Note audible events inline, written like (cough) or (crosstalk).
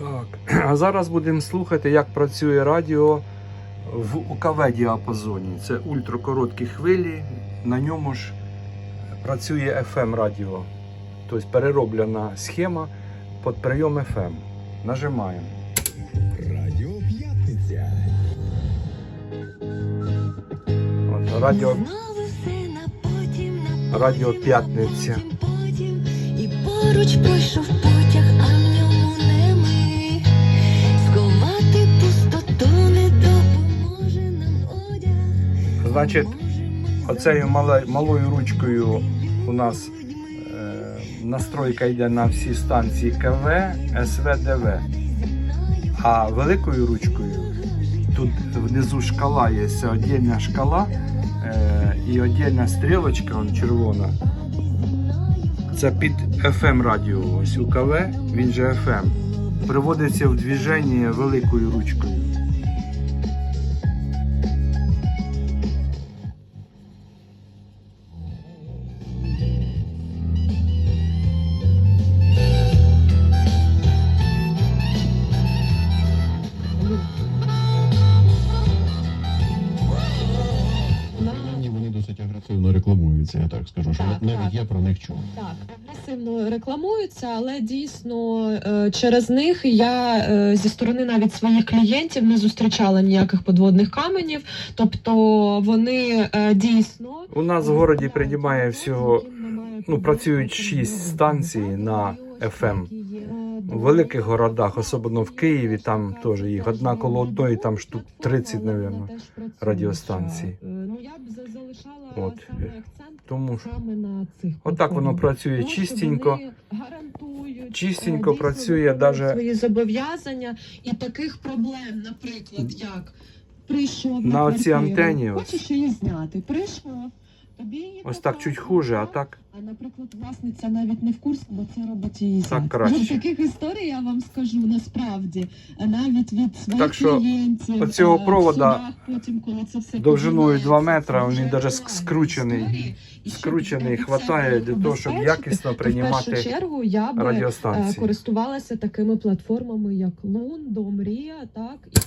Так, (clears throat) а зараз будемо слухати, як працює радіо в УКВ діапазоні. Це ультракороткі хвилі. На ньому ж працює FM радіо. Тобто перероблена схема під прийом FM. Нажимаємо. Радіо П'ятниця. От, радіо Радіо П'ятниця. І поруч пройшов потяг, Значить, оцею малою ручкою у нас е, настройка йде на всі станції КВ, СВ, ДВ. А великою ручкою тут внизу шкала є, це отдельна шкала е, і отдельна стрілочка он, червона. Це під FM радіо. Ось УКВ, він же FM. Приводиться в движення великою ручкою. Досить агресивно рекламуються, я так скажу, що Так, навіть так. я про них чув. Так, агресивно рекламуються, але дійсно е, через них я е, зі сторони навіть своїх клієнтів не зустрічала ніяких подводних каменів. Тобто вони е, дійсно У нас в городі приймає всього, ну, працюють шість станцій на FM. У великих городах, особливо в Києві, там теж їх одна коло одної, там штук 30, мабуть, радіостанцій. Ну я б за- залишала От. Тому цих. отак воно працює чистенько. Чистенько е, працює даже- свої зобов'язання і таких проблем, наприклад, як прийшов На квартиру, антені хочеш її зняти, прийшов. Ось так чуть хуже, а так а наприклад, власниця навіть не в курсі, бо це робить її Так краще. Таких історій я вам скажу насправді. Навіть від своїх Так що клієнтів. оцього е, провода потім, коли це все довжиною піднімається, 2 метри, він даже скручений. історії. Скручений, хватає для того, щоб якісно то в приймати першу чергу я би е, користувалася такими платформами, як Лун, Домрія, так і